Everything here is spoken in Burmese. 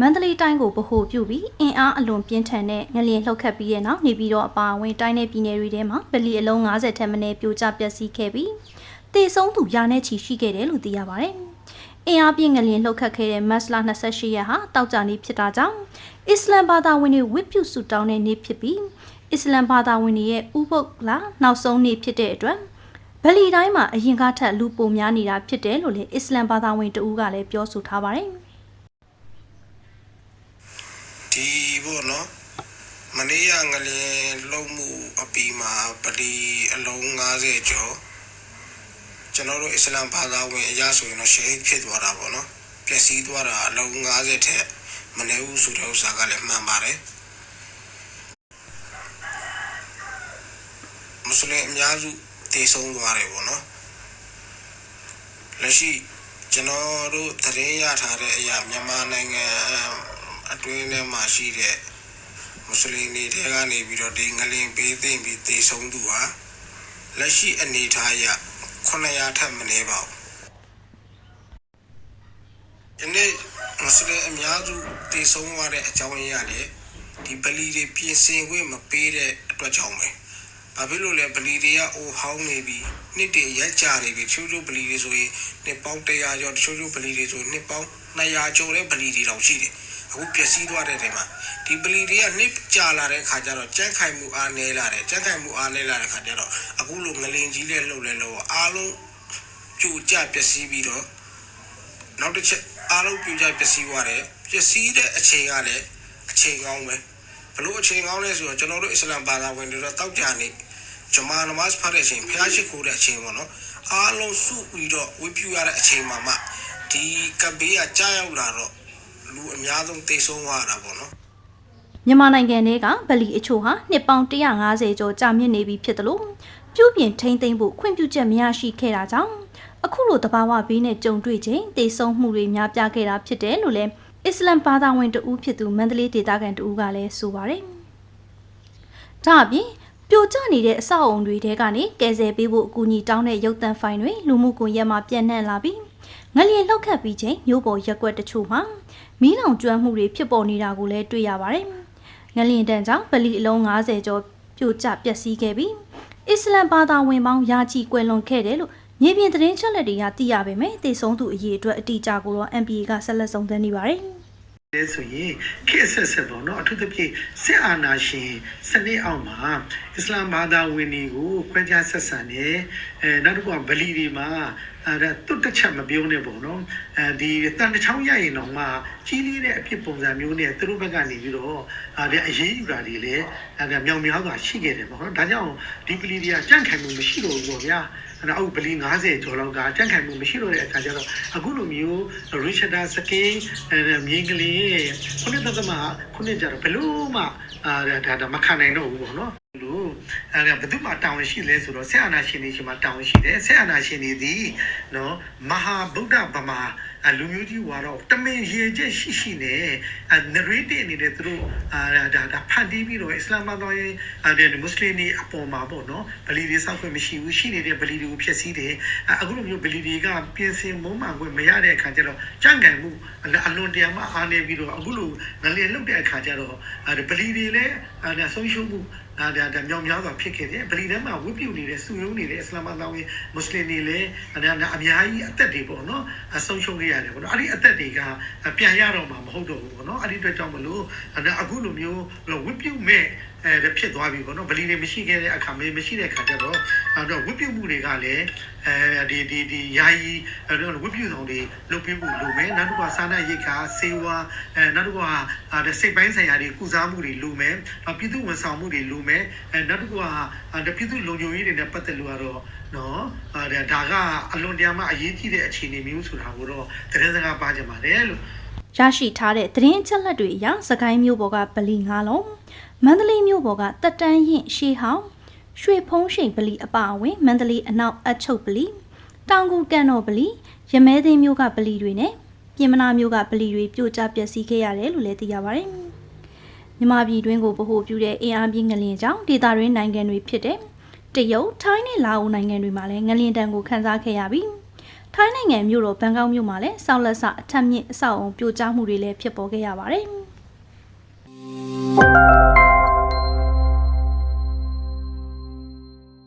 မန္တလေးတိုင်းကိုဗဟိုပြုပြီးအင်အားအလွန်ပြင်းထန်တဲ့ငလျင်လှုပ်ခတ်ပြီးတဲ့နောက်နေပြည်တော်အပါအဝင်တိုင်းနယ်ပြည်နယ်တွေထဲမှာဗလီအလုံး90ထက်မနည်းပြိုကျပျက်စီးခဲ့ပြီးတေဆုံးသူရာနဲ့ချီရှိခဲ့တယ်လို့သိရပါတယ်။အင်အားပြင်းငလျင်လှုပ်ခတ်ခဲ့တဲ့မတ်လ28ရက်ဟာတောက်ကြနေ့ဖြစ်တာကြောင့်အစ္စလမ်ဘာသာဝင်တွေဝတ်ပြုဆုတောင်းတဲ့နေ့ဖြစ်ပြီးအစ္စလမ်ဘာသာဝင်တွေရဲ့ဥပုပ်လာနောက်ဆုံးနေ့ဖြစ်တဲ့အတွက်ဗလီတိုင်းမှာအရင်ကထက်လူပိုများနေတာဖြစ်တယ်လို့လည်းအစ္စလမ်ဘာသာဝင်တဦးကလည်းပြောဆိုထားပါတယ်။ ဒီပေါ့နော် မနေ့ကငလင်လုံးမှုအပီမှာပလီအလုံး90ကျော်ကျွန်တော်တို့အစ္စလမ်ဘာသာဝင်အရာဆိုရင်တော့ရှေးဖြစ်သွားတာပေါ့နော်ပျက်စီးသွားတာအလုံး90ထက်မနည်းဘူးဆိုတဲ့ဥစ္စာကလည်းမှန်ပါတယ်မွတ်စလင်အများစုတည်ဆုံးသွားတယ်ပေါ့နော်လက်ရှိကျွန်တော်တို့သတင်းရထားတဲ့အရာမြန်မာနိုင်ငံအတွင်းထဲမှာရှိတဲ့ မွတ်စလင်တွေထဲကနေပြီးတော့ဒီငလင်ပေးသိမ့်ပြီးတည်ဆုံးသူဟာလက်ရှိအနေအထားအရ900ထက်မနည်းပါဘူးဒီနေ့မွတ်စလင်အများစုတည်ဆုံးသွားတဲ့အကြောင်းရင်းရတယ်ဒီပလီတွေပြင်ဆင်ခွင့်မပေးတဲ့အတွက်ကြောင့်ပဲဘာဖြစ်လို့လဲဗလီတွေကအိုဟောင်းနေပြီနှစ်တည်းရက်ကြနေပြီချိုးချိုးဗလီတွေဆိုရင်နှစ်ပေါင်း100ကျော်ချိုးချိုးဗလီတွေဆိုရင်နှစ်ပေါင်း200ကျော်တဲ့ဗလီတွေတောင်ရှိတယ် အခုပျက်စီးသွားတဲ့နေရာမှာဒီဗလီတွေကနှစ်ကြာလာတဲ့ခါကျတော့ကြမ်းခိုင်မှုအားနည်းလာတယ်ကြမ်းခိုင်မှုအားနည်းလာတဲ့ခါကျတော့အခုလိုငလင်ကြီးနဲ့လှုပ်လဲလို့အားလုံးကြိုကြပျက်စီးပြီးတော့နောက်တစ်ချက်အားလုံးပြိုကျပျက်စီးသွားတယ်ပျက်စီးတဲ့အချိန်ကလည်းအချိန်ကောင်းပဲဘလို့အချိန်ကောင်းလဲဆိုတော့ကျွန်တော်တို့အစ္စလမ်ဘာသာဝင်တွေတော့တောက်ကြနေဂျမာနမတ်ဖတ်တဲ့အချိန်ဖျားရှိခိုးတဲ့အချိန်ပေါ့နော်အားလုံးစုပြီးတော့ဝိပြုရတဲ့အချိန်မှာမှဒီကပ်ဘေးကကြားရောက်လာတော့ လူအများဆုံးတိတ်ဆုံးသွားတာပေါ့နော်မြန်မာနိုင်ငံထဲကဗလီအချို့ဟာနှစ်ပေါင်း150ကျော်ကြာမြင့်နေပြီဖြစ်တယ်လို့ပြုပြင်ထိန်းသိမ်းဖို့ခွင့်ပြုချက်မရရှိခဲ့တာကြောင့်အခုလိုတဘာဝဘေးနဲ့ကြုံတွေ့ချိန်တေဆုံးမှုတွေများပြားခဲ့တာဖြစ်တယ်လို့လည်းအစ္စလမ်ဘာသာဝင်တဦးဖြစ်သူမန္တလေးဒေသခံတဦးကလည်းဆိုပါတယ်။ဒါအပြင်ပြိုကျနေတဲ့အဆောက်အုံတွေထဲကနေကယ်ဆယ်ပေးဖို့အကူအညီတောင်းတဲ့ရုပ်သံဖိုင်တွေလူမှုကွန်ရက်မှာပြန့်နှံ့လာပြီးငလျင်လောက်ခတ်ပြီးချိန်မျိုးပေါ်ရက်ကွက်တချို့မှာ မီးလောင်ကျွမ်းမှုတွေဖြစ်ပေါ်နေတာကိုလည်းတွေ့ရပါတယ်။ငလျင်တန်ကြောင့်ဗလီအလုံး90ကျော်ပြိုကျပျက်စီးခဲ့ပြီးအစ္စလမ်ဘာသာဝင်ပေါင်းယာချီကွယ်လွန်ခဲ့တယ်လို့မြေပြင်သတင်းချက်လက်တွေကသိရပေမဲ့တေဆုံးသူအရေးအတွက်အတိအကျကိုတော့ MPA ကဆက်လက်စုံစမ်းနေပါတယ်။လဲ ဆိုရင်ခေတ်ဆက်ဆက်ပေါ့နော်အထူးသဖြင့်စစ်အာဏာရှင်စနစ်အောက်မှာအစ္စလာမ်ဘာသာဝင်တွေကိုခွဲခြားဆက်ဆံတယ်အဲနောက်တစ်ခုကဗလီတွေမှာအဲဒါတွတ်တစ်ချက်မပြောနဲ့ပေါ့နော်အဲဒီတန်တစ်ချောင်းရရင်တော့မှကြီးလေးတဲ့အဖြစ်ပုံစံမျိုးနဲ့သူတို့ဘက်ကနေပြီးတော့အဲဒီအရေးယူတာတွေလည်းအဲမြောင်မြောင်စွာရှိခဲ့တယ်ပေါ့နော်ဒါကြောင့်ဒီဗလီတွေကကြန့်ခိုင်မှုမရှိတော့ဘူးပေါ့ဗျာအဲ့တော့ဗလီ90ကျော်လောက်ကကြန့်ခိုင်မှုမရှိတော့တဲ့အခါကျတော့အခုလိုမျိုးရစ်ချဒါစကင်းအဲမြေကလေးရဲ့ခုနှစ်သက်သမခုနှစ်ကျတော့ဘလို့မှအာဒါဒါမခံနိုင်တော့ဘူးပေါ့နော် လို့အဲဘယ်သူမှတောင်းရှိလဲဆိုတော့ဆက်အာနာရှင်တွေရှင်မှာတောင်းရှိတယ်ဆက်အာနာရှင်တွေဒီနော်မဟာဗုဒ္ဓဗမာလူမျိုးကြီးဝါတော့တမင်ရေချက်ရှိရှိနဲ့အဲ narrative အနေနဲ့သူတို့အာဒါဒါဖန်တီးပြီးတော့အစ္စလာမ်ဘာသာရေးအဲဒီမွတ်စလင်တွေအပေါ်မှာပေါ့နော်ဗလီတွေစောက်ခွင့်မရှိဘူးရှိနေတဲ့ဗလီတွေကိုဖျက်ဆီးတယ်အခုလိုမျိုးဗလီတွေကပြင်ဆင်မုံမှန်ခွင့်မရတဲ့အခါကျတော့ကြန့်ကန်မှုအလွန်တရာမှအားနေပြီးတော့အခုလိုငလျင်လုတ်တဲ့အခါကျတော့အဲဗလီတွေလည်းအဲဆုံးရှုံးမှုဒါဒါဒါမြောင်များစွာဖြစ်ခဲ့တယ်ဗလီထဲမှာဝတ်ပြုနေတဲ့စုယုံနေတဲ့အစ္စလာမ်ဘာသာဝင်မွတ်စလင်တွေလည်းဒါဒါအများကြီးအသက်တွေပေါ့နော်အဆုံးရှုံးခဲ့ရတယ်ပေါ့နော်အဲ့ဒီအသက်တွေကပြန်ရတော့မှာမဟုတ်တော့ဘူးပေါ့နော်အဲ့ဒီအတွက်ကြောင့်မလို့ဒါအခုလိုမျိုးဝတ်ပြုမဲ့အဲဖြစ်သွားပြီပေါ့နော်ဗလီတွေမရှိခဲ့တဲ့အခါမေးမရှိတဲ့အခါကျတော့အဲ့တော့ဝတ်ပြုမှုတွေကလည်း အဲဒီဒီဒီယာယီအဲ့တော့ဝတ်ပြုဆောင်တွေလုပ်ပေးဖို့လိုမယ်နောက်တစ်ခါစာနာရိတ်ခါစေဝါအဲနောက်တစ်ခါအဲစိတ်ပိုင်းဆိုင်ရာတွေကုစားမှုတွေလိုမယ်နောက်ပြည်သူဝန်ဆောင်မှုတွေလိုမယ်အဲနောက်တစ်ခါအဲပြည်သူလုံခြုံရေးတွေနဲ့ပတ်သက်လို့ကတော့နော်အဲဒါကအလွန်တရာမှအရေးကြီးတဲ့အခြေအနေမျိုးဆိုတာကိုတော့သတင်းစကားပါကြပါတယ်လို့ရရှိထားတဲ့သတင်းအချက်လက်တွေအရစကိုင်းမျိုးပေါ်ကဗလီ၅လုံးမန္တလေးမျိုးပေါ်ကတက်တန်းရင်ရှေးဟောင်း ရွှေဖုံးရှိန်ဗလီအပါအဝင်မန္တလေးအနောက်အချုပ်ဗလီတောင်ကူကန်တော်ဗလီရမဲသိန်းမျိုးကဗလီတွေနဲ့ပြင်မနာမျိုးကဗလီတွေပြိုကျပျက်စီးခဲ့ရတယ်လို့လည်းသိရပါတယ်မြန်မာပြည်တွင်းကိုဗဟိုပြုတဲ့အင်အားပြင်းငလျင်ကြောင့်ဒေသတွင်းနိုင်ငံတွေဖြစ်တဲ့တရုတ်ထိုင်းနဲ့လာအိုနိုင်ငံတွေမှာလည်းငလျင်တံကိုခန်းစားခဲ့ရပြီးထိုင်းနိုင်ငံမြို့တော်ဘန်ကောက်မြို့မှာလည်းဆောက်လက်စအထက်မြင့်အဆောက်အုံပြိုကျမှုတွေလည်းဖြစ်ပေါ်ခဲ့ရပါတယ်။